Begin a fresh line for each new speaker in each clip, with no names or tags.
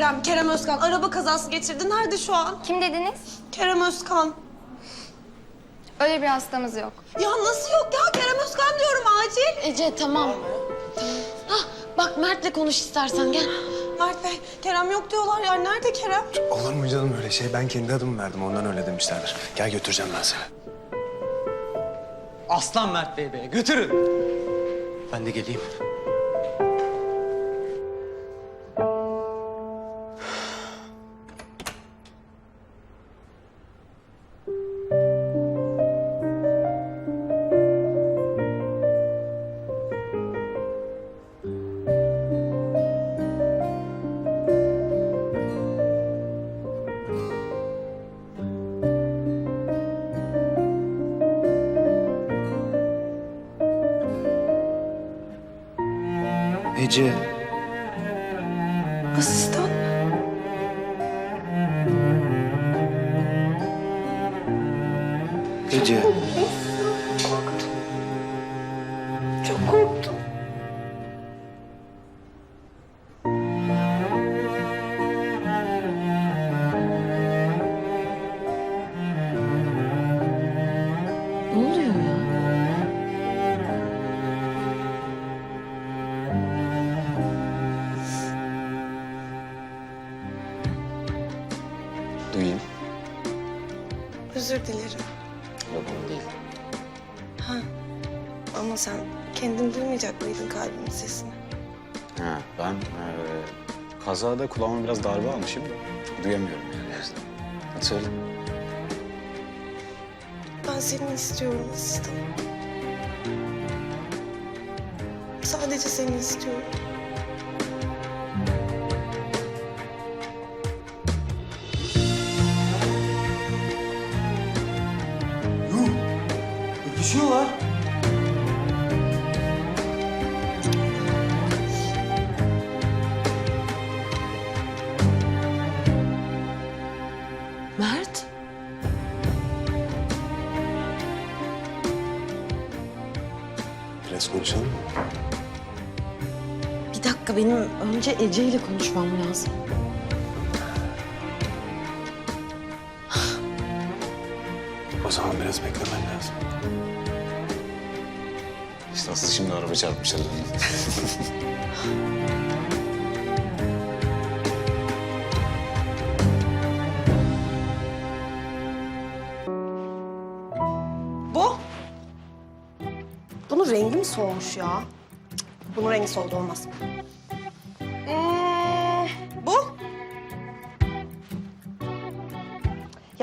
Kerem, Kerem Özkan araba kazası geçirdi. Nerede şu an?
Kim dediniz?
Kerem Özkan.
Öyle bir hastamız yok.
Ya nasıl yok ya? Kerem Özkan diyorum acil.
Ece tamam. Hah, bak Mert'le konuş istersen gel.
Mert Bey, Kerem yok diyorlar ya. Nerede Kerem?
Olur mu canım öyle şey? Ben kendi adımı verdim. Ondan öyle demişlerdir. Gel götüreceğim ben seni.
Aslan Mert Bey be götürün. Ben de geleyim.
Ece.
Özür dilerim.
Yok onu değil.
Ama sen kendin duymayacak mıydın kalbimin sesini?
Ha, ben eee, kazada kulağıma biraz darbe almışım. Duyamıyorum yani o yüzden. Hadi söyle.
Ben seni istiyorum asistan. Sadece seni istiyorum.
Önce Ece ile konuşmam lazım.
O zaman biraz beklemen lazım.
İşte asıl şimdi araba çarpmış herhalde.
Bu? Bunun rengi mi solmuş ya? Bunun rengi soldu olmaz.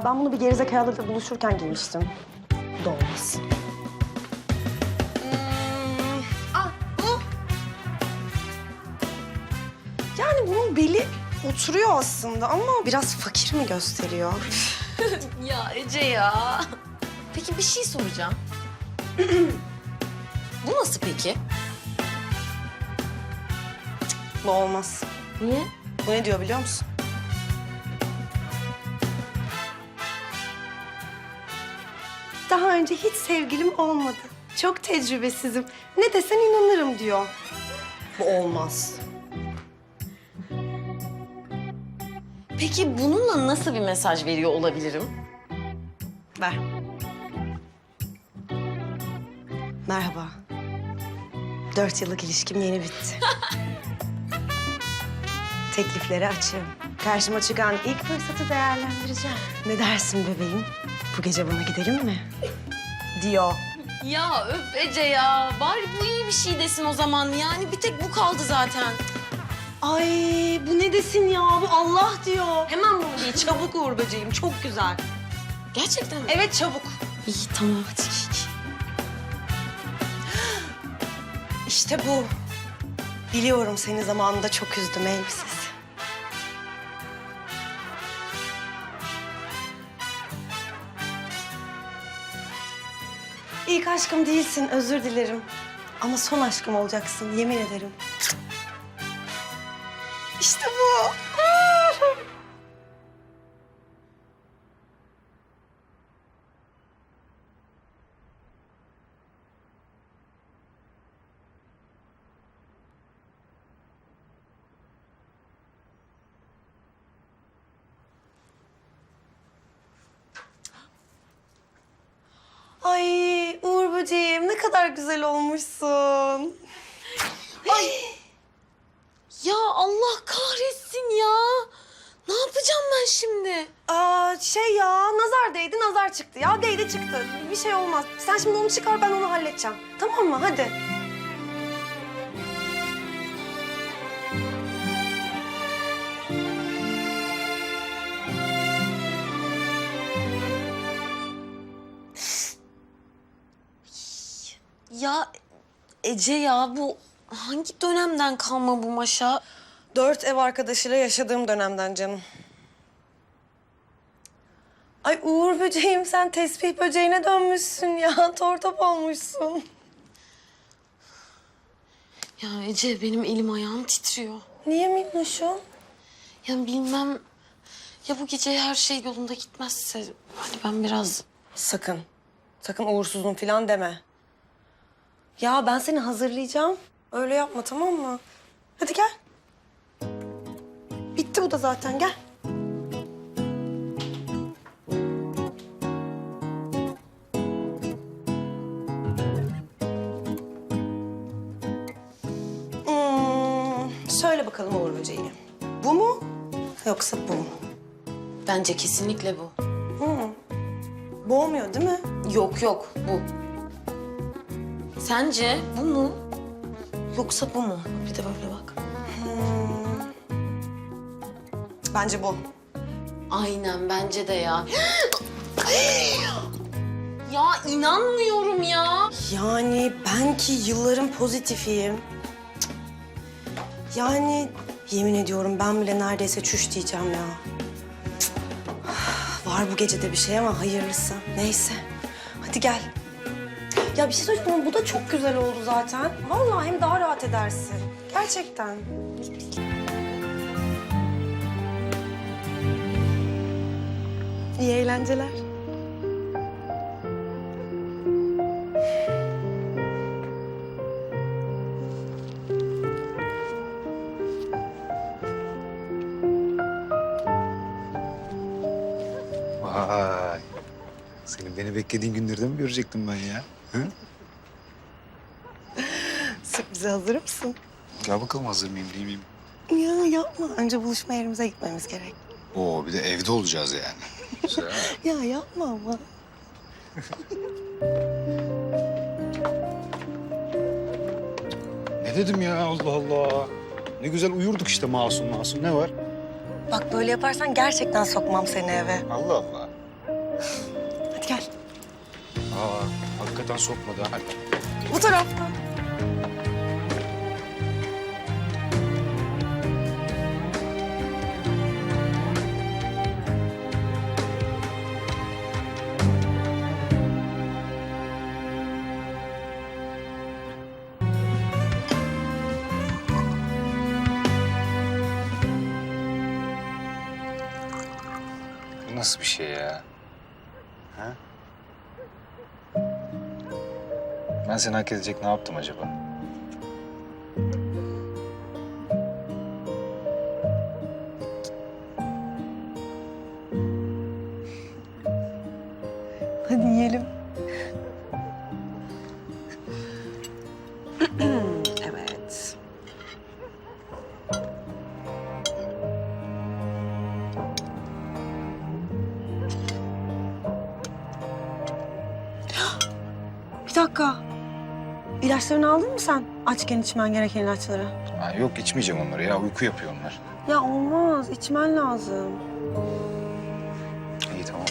Ya ben bunu bir gerizekalıyla buluşurken giymiştim. Bu da olmaz. Hmm, ah bu? Yani bunun beli oturuyor aslında ama biraz fakir mi gösteriyor?
Ya Ece ya. Peki bir şey soracağım. Bu nasıl peki?
Bu olmaz.
Niye?
Bu ne diyor biliyor musun? Daha önce hiç sevgilim olmadı. Çok tecrübesizim. Ne desen inanırım diyor. Bu olmaz.
Peki bununla nasıl bir mesaj veriyor olabilirim?
Ver. Merhaba. Dört yıllık ilişkim yeni bitti. Teklifleri açığım. Karşıma çıkan ilk fırsatı değerlendireceğim. Ne dersin bebeğim? Bu gece bana gidelim mi? Diyor.
Ya öf Ece ya. Bari bu iyi bir şey desin o zaman. Yani bir tek bu kaldı zaten.
Ay bu ne desin ya? Bu Allah diyor. Hemen bunu giy. Çabuk Uğur böceğim. Çok güzel.
Gerçekten mi?
Evet çabuk.
İyi tamam hadi.
İşte bu. Biliyorum seni zamanında çok üzdüm elbisesi. İlk aşkım değilsin, özür dilerim. Ama son aşkım olacaksın, yemin ederim. Kadar güzel olmuşsun.
Ya Allah kahretsin ya. Ne yapacağım ben şimdi?
Aa şey ya nazar değdi nazar çıktı ya değdi çıktı. Bir şey olmaz. Sen şimdi onu çıkar ben onu halledeceğim. Tamam mı hadi.
Ece ya bu hangi dönemden kalma bu maşa?
Dört ev arkadaşıyla yaşadığım dönemden canım. Ay Uğur böceğim sen tespih böceğine dönmüşsün ya. Tortop olmuşsun.
Ya Ece benim elim ayağım titriyor.
Niye minnoşum?
Ya bilmem ya bu gece her şey yolunda gitmezse hani ben biraz
Sakın. Sakın uğursuzum falan deme. Ya ben seni hazırlayacağım. Öyle yapma tamam mı? Hadi gel. Bitti bu da zaten gel. Hmm, söyle bakalım Uğur Böceği. Bu mu yoksa bu mu?
bence kesinlikle bu.
Bu olmuyor değil mi?
Yok yok bu. Sence bu mu? Yoksa bu mu? Bir de böyle bak.
Bence bu.
Aynen bence de ya. ya inanmıyorum ya.
Yani ben ki yılların pozitifiyim. Cık. Yani yemin ediyorum ben bile neredeyse çüş diyeceğim ya. Cık. Var bu gecede bir şey ama hayırlısı. Neyse. Hadi gel. Ya bir şey söyleyeceğim bu da çok güzel oldu zaten. Vallahi hem daha rahat edersin. Gerçekten. İyi eğlenceler.
Beklediğin günlerde mi görecektim ben ya? Hı?
Sürprize hazır mısın?
Gel bakalım hazır mıyım değil miyim?
Ya yapma. Önce buluşma yerimize gitmemiz gerek.
Oo bir de evde olacağız yani. Güzel.
Ya yapma ama.
ne dedim ya Allah Allah. Ne güzel uyurduk işte masum masum. Ne var?
Bak böyle yaparsan gerçekten sokmam seni eve.
Allah Allah. Aa hakikaten sokmadı ha.
Bu taraftan.
Bu nasıl bir şey ya? Ben seni hak edecek ne yaptım acaba?
İlaçlarını aldın mı sen? Açken içmen gereken ilaçları.
Ha, yok içmeyeceğim onları ya. Uyku yapıyor onlar.
Ya olmaz. içmen lazım.
İyi tamam.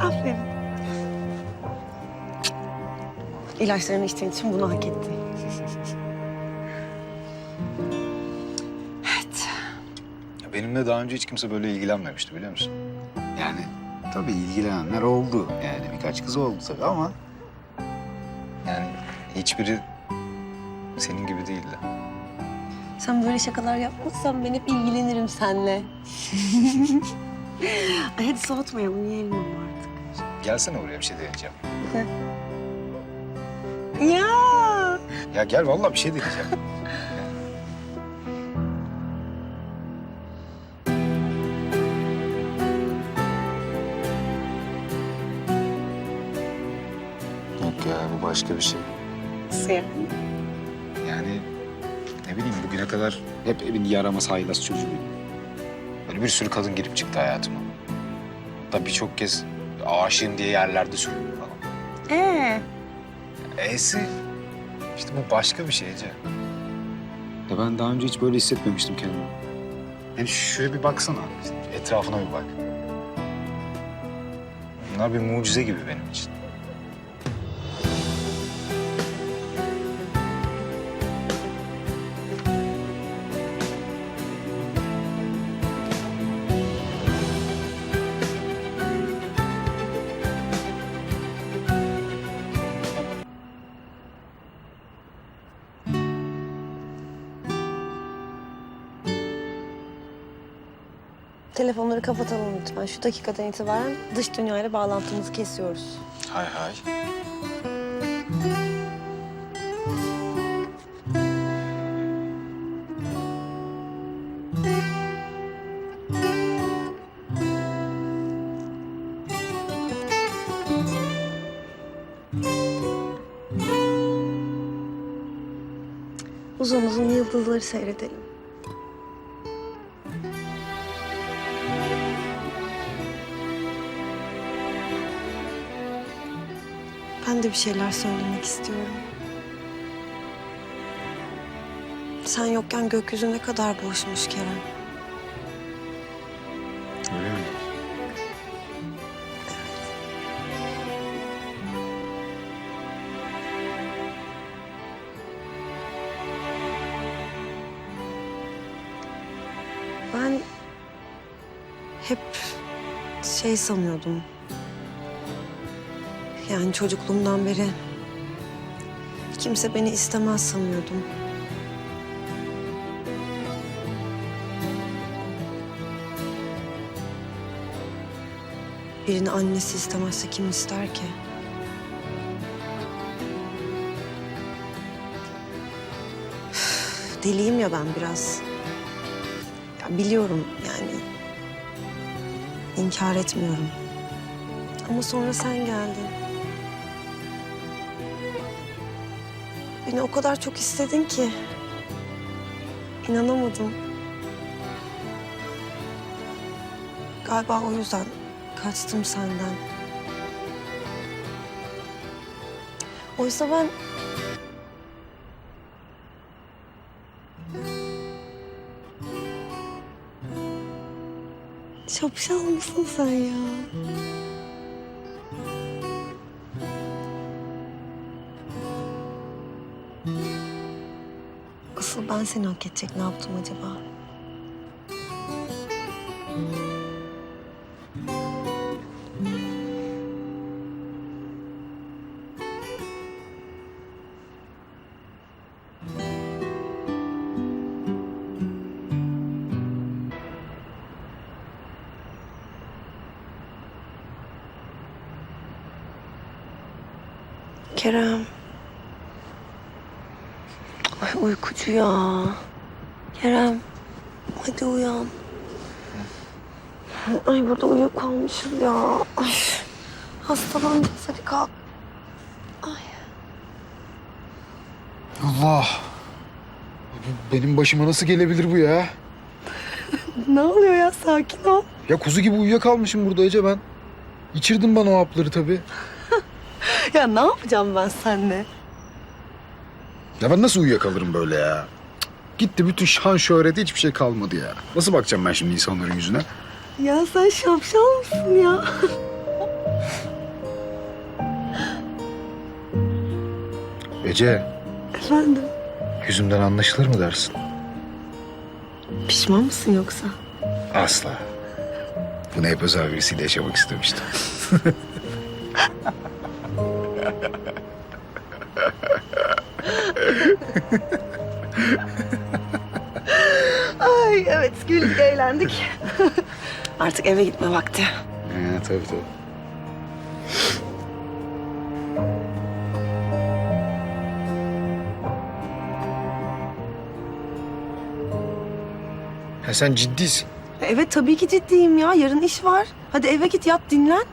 Aferin. İlaçlarını içtiğin için bunu hak ettin.
Ya benimle daha önce hiç kimse böyle ilgilenmemişti biliyor musun? Yani tabii ilgilenenler oldu. Yani birkaç kız oldu tabii ama... Yani hiçbiri senin gibi değildi.
Sen böyle şakalar yapmazsan ben hep ilgilenirim seninle. Ay hadi soğutmayalım, yiyelim ama artık.
Gelsene oraya bir şey deneyeceğim.
Ne? Ya.
Ya gel vallahi bir şey deneyeceğim. başka bir şey.
Nasıl yani?
Yani ne bileyim bugüne kadar hep evin yaramaz haylaz çocuğuydum. Böyle bir sürü kadın girip çıktı hayatıma. Hatta birçok kez aşığım diye yerlerde söylüyor falan.
Ee?
E'si işte bu başka bir şey Ece. Ya ben daha önce hiç böyle hissetmemiştim kendimi. Yani şuraya bir baksana. işte etrafına bir bak. Bunlar bir mucize gibi benim için.
Telefonları kapatalım lütfen. Şu dakikadan itibaren dış dünyayla bağlantımızı kesiyoruz.
Hay hay.
Uzun uzun yıldızları seyredelim. Ben de bir şeyler söylemek istiyorum. Sen yokken gökyüzü ne kadar boşmuş Kerem.
Öyle mi?
Ben hep şey sanıyordum. Yani çocukluğumdan beri kimse beni istemez sanıyordum. Birini annesi istemezse kim ister ki? Deliyim ya ben biraz. Ya biliyorum yani. İnkar etmiyorum. Ama sonra sen geldin. Beni o kadar çok istedin ki. İnanamadım. Galiba o yüzden kaçtım senden. Oysa ben Şapşal mısın sen ya? Asıl ben seni hak edecek ne yaptım acaba? Ay uykucu ya. Kerem. Hadi uyan. Ay burada uyuyakalmışız ya. Ay. Hastalanacağız hadi kalk.
Allah. Benim başıma nasıl gelebilir bu ya?
Ne oluyor ya sakin ol.
Ya kuzu gibi uyuyakalmışım burada Ece ben. İçirdin bana o hapları tabii.
Ya ne yapacağım ben seninle?
Ya ben nasıl uyuyakalırım böyle ya? Cık, Gitti bütün şan şöhreti hiçbir şey kalmadı ya. Nasıl bakacağım ben şimdi insanların yüzüne?
Ya sen şapşal mısın ya?
Ece,
Efendim
yüzümden anlaşılır mı dersin?
pişman mısın yoksa?
Asla. Bunu hep özel birisiyle yaşamak istemiştim.
Ay evet güldük eğlendik. Artık eve gitme vakti.
Ee, tabii tabii. Ya sen ciddisin.
Evet tabii ki ciddiyim ya. Yarın iş var. Hadi eve git yat dinlen.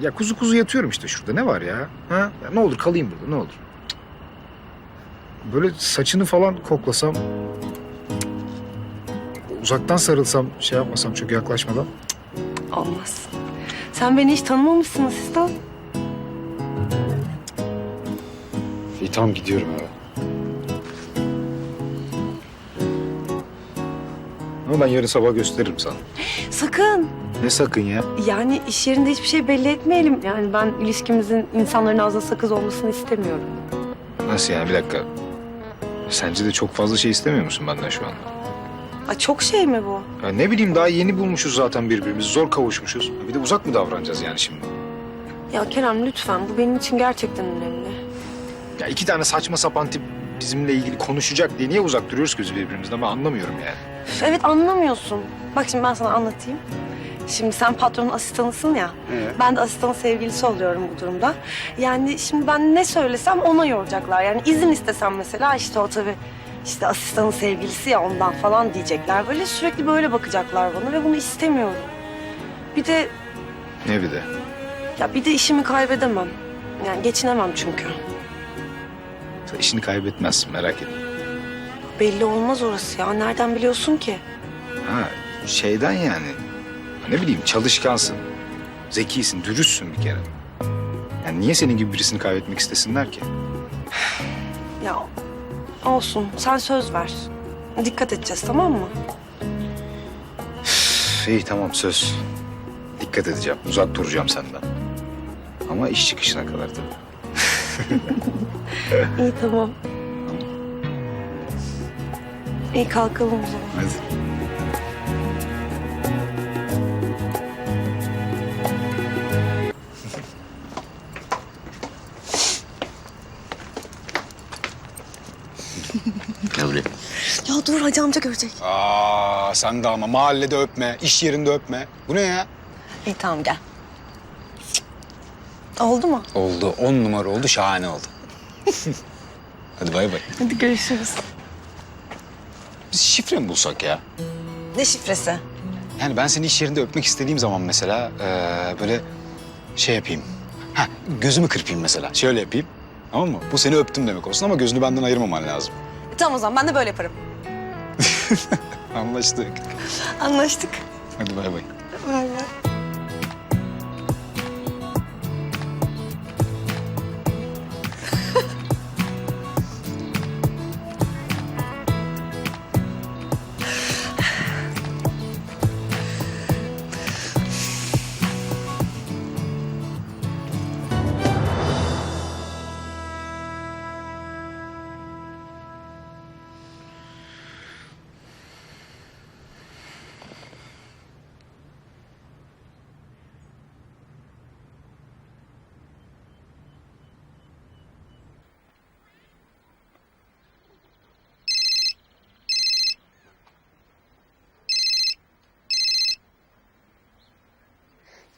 Ya kuzu kuzu yatıyorum işte şurada. Ne var ya? Ha? ya ne olur kalayım burada ne olur. Böyle saçını falan koklasam... Uzaktan sarılsam, şey yapmasam çok yaklaşmadan.
Olmaz. Sen beni hiç tanımamışsın asistan.
İyi tamam gidiyorum eve. Ama ben yarın sabah gösteririm sana.
Sakın.
Ne sakın ya?
Yani iş yerinde hiçbir şey belli etmeyelim. Yani ben ilişkimizin insanların ağzına sakız olmasını istemiyorum.
Nasıl yani bir dakika. Sence de çok fazla şey istemiyor musun benden şu anda?
Ay çok şey mi bu?
Ya ne bileyim daha yeni bulmuşuz zaten birbirimizi. Zor kavuşmuşuz. Bir de uzak mı davranacağız yani şimdi?
Ya Kerem lütfen bu benim için gerçekten önemli.
Ya iki tane saçma sapan tip bizimle ilgili konuşacak diye niye uzak duruyoruz ki biz birbirimizden ben anlamıyorum yani.
Üf, Evet anlamıyorsun. Bak şimdi ben sana anlatayım. Şimdi sen patronun asistanısın ya. Ben de asistanın sevgilisi oluyorum bu durumda. Yani şimdi ben ne söylesem ona yoracaklar. Yani izin istesem mesela işte o tabii işte asistanın sevgilisi ya ondan falan diyecekler. Böyle sürekli böyle bakacaklar bana ve bunu istemiyorum. Bir de
Ne bir de?
ya bir de işimi kaybedemem. Yani geçinemem çünkü.
Sen işini kaybetmezsin merak etme.
Belli olmaz orası ya. Nereden biliyorsun ki?
Ha şeyden yani. Ne bileyim çalışkansın. Zekisin, dürüstsün bir kere. Yani niye senin gibi birisini kaybetmek istesinler ki?
Ya olsun. Sen söz ver. Dikkat edeceğiz tamam mı?
Üf, İyi tamam söz. Dikkat edeceğim. Uzak duracağım senden. Ama iş çıkışına kadar tabii.
İyi tamam. İyi kalkalım o zaman.
Hadi.
Hacı amca görecek.
Aa, sen de ama mahallede öpme, iş yerinde öpme. Bu ne ya?
İyi tamam gel. Oldu mu?
Oldu. On numara oldu. Şahane oldu. Hadi bay bay.
Hadi görüşürüz.
Biz şifre mi bulsak ya?
Ne şifresi?
Yani ben seni iş yerinde öpmek istediğim zaman mesela eee, böyle şey yapayım. Ha, gözümü kırpayım mesela. Şöyle yapayım. Tamam mı? Bu seni öptüm demek olsun ama gözünü benden ayırmaman lazım.
E, tamam o zaman ben de böyle yaparım.
Anlaştık.
Anlaştık.
Hadi
bay bay.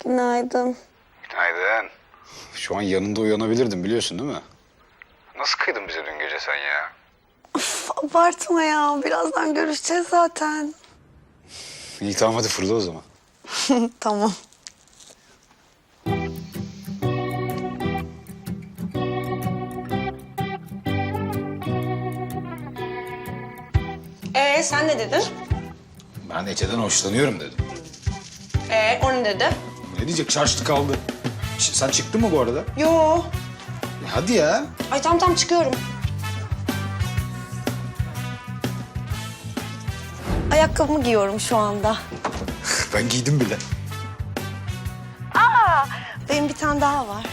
Günaydın.
Günaydın. Şu an yanında uyanabilirdim biliyorsun değil mi? Nasıl kıydın bize dün gece sen ya?
Abartma ya. Birazdan görüşeceğiz zaten.
İyi tamam hadi fırla o zaman.
tamam. Ee sen ne dedin?
Ben Ece'den hoşlanıyorum dedim.
Ee o ne dedi?
Ne diyecek şaştı kaldı. Ş- Sen çıktın mı bu arada?
Yo.
E, hadi ya.
Ay tamam tamam çıkıyorum. Ayakkabımı giyiyorum şu anda.
Ben giydim bile.
Benim bir tane daha var.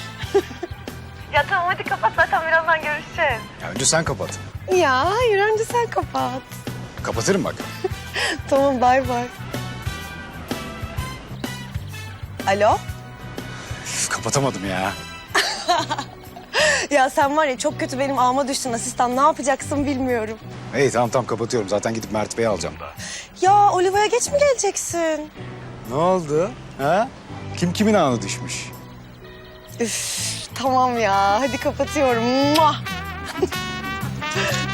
ya tamam hadi kapat zaten birazdan görüşeceğiz.
Ya önce sen kapat.
Ya hayır önce sen kapat.
Kapatırım bak.
Tamam bay bay. Alo?
Üf, kapatamadım ya.
Ya sen var ya çok kötü benim ağıma düştün asistan. Ne yapacaksın bilmiyorum.
İyi tamam tamam kapatıyorum. Zaten gidip Mert Bey'i alacağım daha.
Ya Oliva'ya geç mi geleceksin?
Ne oldu? Ha? Kim kimin ağına düşmüş?
Üf tamam ya hadi kapatıyorum. Muah.